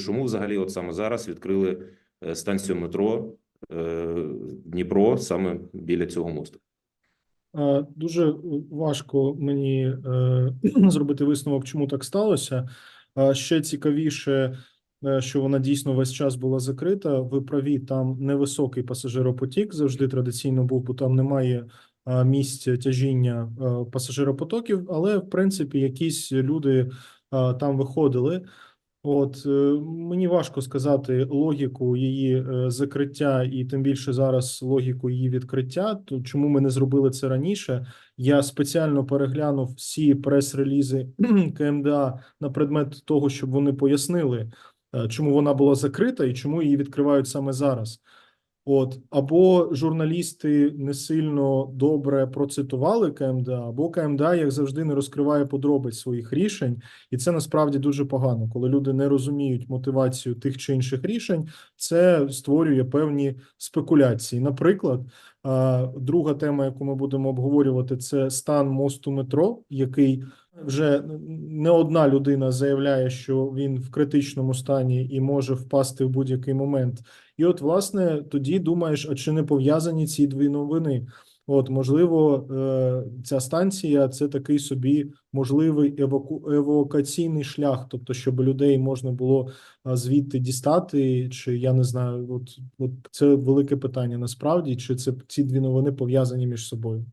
чому взагалі от саме зараз відкрили е, станцію метро е, Дніпро саме біля цього мосту? Е, Дуже важко мені зробити висновок, чому так сталося. Ще цікавіше, що вона дійсно весь час була закрита. Ви праві, там невисокий пасажиропотік завжди традиційно був, бо там немає місць тяжіння пасажиропотоків, але в принципі якісь люди там виходили. От е, мені важко сказати логіку її е, закриття, і тим більше зараз логіку її відкриття. То чому ми не зробили це раніше? Я спеціально переглянув всі прес-релізи КМДА на предмет того, щоб вони пояснили, е, чому вона була закрита і чому її відкривають саме зараз. От або журналісти не сильно добре процитували КМДА, або КМДА, як завжди, не розкриває подробиць своїх рішень. І це насправді дуже погано, коли люди не розуміють мотивацію тих чи інших рішень. Це створює певні спекуляції. Наприклад, друга тема, яку ми будемо обговорювати, це стан мосту метро, який вже не одна людина заявляє, що він в критичному стані і може впасти в будь-який момент. І от, власне, тоді думаєш, а чи не пов'язані ці дві новини? От, можливо, е, ця станція це такий собі можливий еваку... евакуаційний шлях, тобто, щоб людей можна було звідти дістати, чи я не знаю, от, от це велике питання насправді, чи це ці дві новини пов'язані між собою?